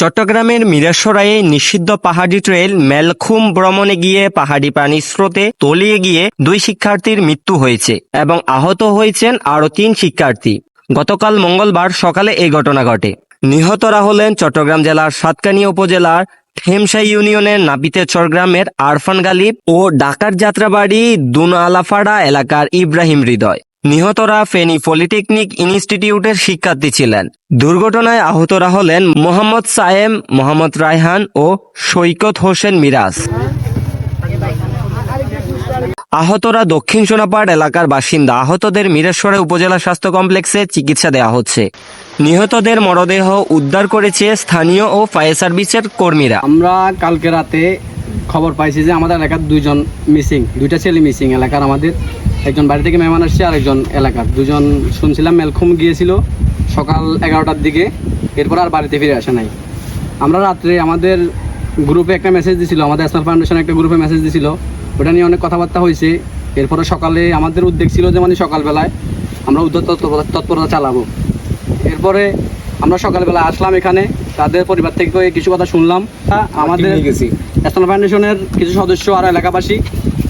চট্টগ্রামের মিরাসরায়ে নিষিদ্ধ পাহাড়ি ট্রেল মেলখুম ভ্রমণে গিয়ে পাহাড়ি প্রাণীর স্রোতে তলিয়ে গিয়ে দুই শিক্ষার্থীর মৃত্যু হয়েছে এবং আহত হয়েছেন আরও তিন শিক্ষার্থী। গতকাল মঙ্গলবার সকালে এই ঘটনা ঘটে। নিহতরা হলেন চট্টগ্রাম জেলার সাতকানিয়া উপজেলার থেমসা ইউনিয়নের নাপিতে চরগ্রামের আরফান গালিব ও ডাকার যাত্রাবাড়ি দুনআলাফাড়া এলাকার ইব্রাহিম হৃদয়। নিহতরা ফেনী পলিটেকনিক ইনস্টিটিউটের শিক্ষার্থী ছিলেন। দুর্ঘটনায় আহতরা হলেন মোহাম্মদ সায়েম, মোহাম্মদ রায়হান ও সৈকত হোসেন মিরাজ। আহতরা দক্ষিণ সোনাপাড় এলাকার বাসিন্দা। আহতদের মিরেশ্বরে উপজেলা স্বাস্থ্য কমপ্লেক্সে চিকিৎসা দেওয়া হচ্ছে। নিহতদের মরদেহ উদ্ধার করেছে স্থানীয় ও ফায়ার সার্ভিসের কর্মীরা। আমরা কালকে রাতে খবর পাইছি যে আমাদের এলাকার দুইজন মিসিং, দুইটা ছেলে মিসিং এলাকার আমাদের। একজন বাড়ি থেকে মেহমান আসছে আর একজন এলাকার। দুজন শুনছিলাম মেলখুম গিয়েছিল সকাল এগারোটার দিকে, এরপর আর বাড়িতে ফিরে আসে নাই। আমরা রাত্রে আমাদের গ্রুপে একটা মেসেজ দিছিল, আমাদের এসএল ফাউন্ডেশন একটা গ্রুপে মেসেজ দিছিল। ওটা নিয়ে অনেক কথাবার্তা হয়েছে। এরপরে সকালে আমাদের উদ্যোগ ছিল যে মানে সকালবেলায় আমরা তৎপরতা তৎপরতা চালাবো। এরপরে আমরা সকালবেলা আসলাম এখানে। তাদের পরিবার থেকে কিছু কথা শুনলাম। আমাদের ন্যাশনাল ফাউন্ডেশনের কিছু সদস্য আর এলাকাবাসী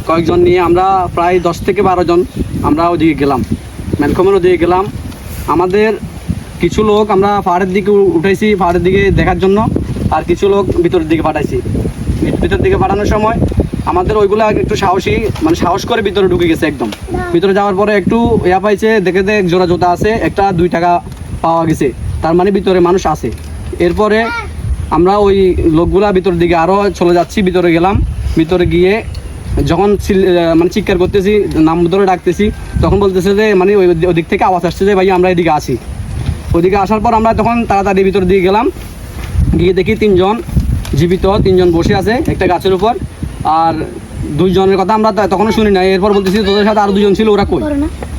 কয়েকজন নিয়ে আমরা প্রায় দশ থেকে বারো জন আমরা ওদিকে গেলাম। ম্যানকমের ওদিকে গেলাম। আমাদের কিছু লোক আমরা পাহাড়ের দিকে উঠেছি পাহাড়ের দিকে দেখার জন্য আর কিছু লোক ভিতরের দিকে পাঠাইছি। ভি- ভিতরের দিকে পাঠানোর সময় আমাদের ওইগুলো একটু সাহসী মানে সাহস করে ভিতরে ঢুকে গেছে একদম। ভিতরে যাওয়ার পরে একটু ইয়া পাইছে দেখে দেখ জোড়া জোতা আছে একটা দুই টাকা পাওয়া গেছে। তার মানে ভিতরে মানুষ আছে। এরপরে আমরা ওই লোকগুলা ভিতরের দিকে আরও চলে যাচ্ছি ভিতরে গেলাম। ভিতরে গিয়ে যখন মানে চিৎকার করতেছি নাম ধরে ডাকতেছি তখন বলতেছে যে মানে ওই ওদিক থেকে আওয়াজ আসছে যে ভাই আমরা এদিকে আসি ওদিকে আসার পর আমরা তখন তাড়াতাড়ি ভিতর দিয়ে গেলাম। গিয়ে দেখি তিনজন জীবিত তিনজন বসে আছে একটা গাছের উপর। আর দুইজনের কথা আমরা তখনও শুনি না এরপর বলতেছি তোদের সাথে আরও দুজন ছিল ওরা কই?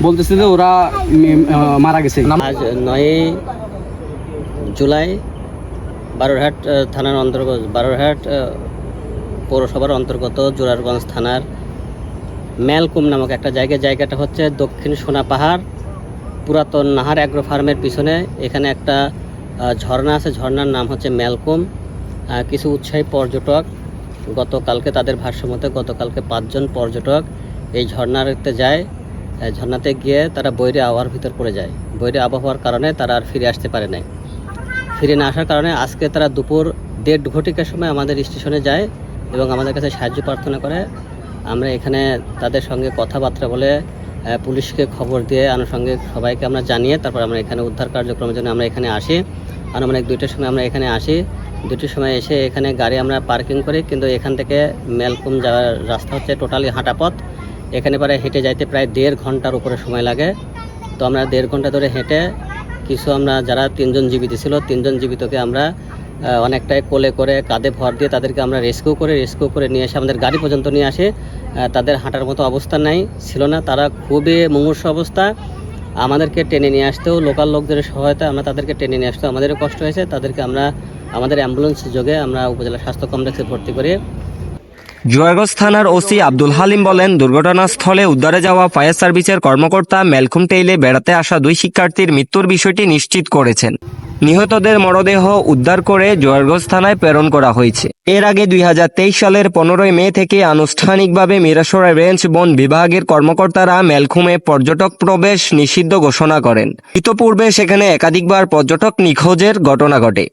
বলতেছে যে ওরা মারা গেছে। আজ নয়ই জুলাই বারোরহাট থানার অন্তর্গত বারোরহাট পৌরসভার অন্তর্গত জোরারগঞ্জ থানার ম্যালকুম নামক একটা জায়গা জায়গাটা হচ্ছে দক্ষিণ সোনা পাহাড়, পুরাতন নাহার অ্যাগ্রো ফার্মের পিছনে। এখানে একটা ঝর্ণা আছে। ঝর্ণার নাম হচ্ছে ম্যালকুম। কিছু উৎসাহী পর্যটক, গতকালকে তাদের ভাষ্যমতে গতকালকে পাঁচজন পর্যটক এই ঝর্ণাতে যায়। ঝর্ণাতে গিয়ে তারা বৈরে আবহাওয়ার ভিতর পড়ে যায়। বৈরে আবহাওয়ার কারণে তারা আর ফিরে আসতে পারে নাই। ফিরে না আসার কারণে আজকে তারা দুপুর দেড় ঘটিকার সময় আমাদের স্টেশনে যায় এবং আমাদের কাছে সাহায্য প্রার্থনা করে। আমরা এখানে তাদের সঙ্গে কথাবার্তা বলে পুলিশকে খবর দিয়ে, আনুষঙ্গিক সবাইকে আমরা জানিয়ে তারপর আমরা এখানে উদ্ধার কার্যক্রমের জন্য আমরা এখানে আসি। আনুমানিক দুইটার সময় আমরা এখানে আসি। দুটির সময় এসে এখানে গাড়ি আমরা পার্কিং করি, কিন্তু এখান থেকে মেলকুম যাওয়ার রাস্তা হচ্ছে টোটালি হাঁটা পথ এখানে পরে হেঁটে যাইতে প্রায় দেড় ঘণ্টার উপরে সময় লাগে। তো আমরা দেড় ঘণ্টা ধরে হেঁটে কিছু আমরা, যারা তিনজন জীবিত ছিল, তিনজন জীবিতকে আমরা অনেকটাই কোলে করে কাঁধে ভর দিয়ে তাদেরকে আমরা রেস্কিউ করে রেস্কিউ করে নিয়ে এসে আমাদের গাড়ি পর্যন্ত নিয়ে আসে। তাদের হাঁটার মতো অবস্থা নাই, ছিল না। তারা খুবই মুমূর্ষ অবস্থা। আমাদেরকে টেনে নিয়ে আসতেও লোকাল লোকদের সহায়তা আমরা তাদেরকে টেনে নিয়ে আসতেও আমাদেরও কষ্ট হয়েছে। তাদেরকে আমরা, আমাদের অ্যাম্বুলেন্স যোগে আমরা উপজেলা স্বাস্থ্য কমপ্লেক্সে ভর্তি করি জুয়ারগঞ্জ থানার ওসি আব্দুল হালিম বলেন, দুর্ঘটনাস্থলে উদ্ধারে যাওয়া ফায়ার সার্ভিসের কর্মকর্তা মেলখুম টেইলে বেড়াতে আসা দুই শিক্ষার্থীর মৃত্যুর বিষয়টি নিশ্চিত করেছেন। নিহতদের মরদেহ উদ্ধার করে জোয়ারগঞ্জ থানায় প্রেরণ করা হয়েছে। এর আগে দুই হাজার তেইশ সালের পনেরোই মে থেকে আনুষ্ঠানিকভাবে মিরাসরা রেঞ্জ বন বিভাগের কর্মকর্তারা মেলখুমে পর্যটক প্রবেশ নিষিদ্ধ ঘোষণা করেন। ইতপূর্বে সেখানে একাধিকবার পর্যটক নিখোঁজের ঘটনা ঘটে।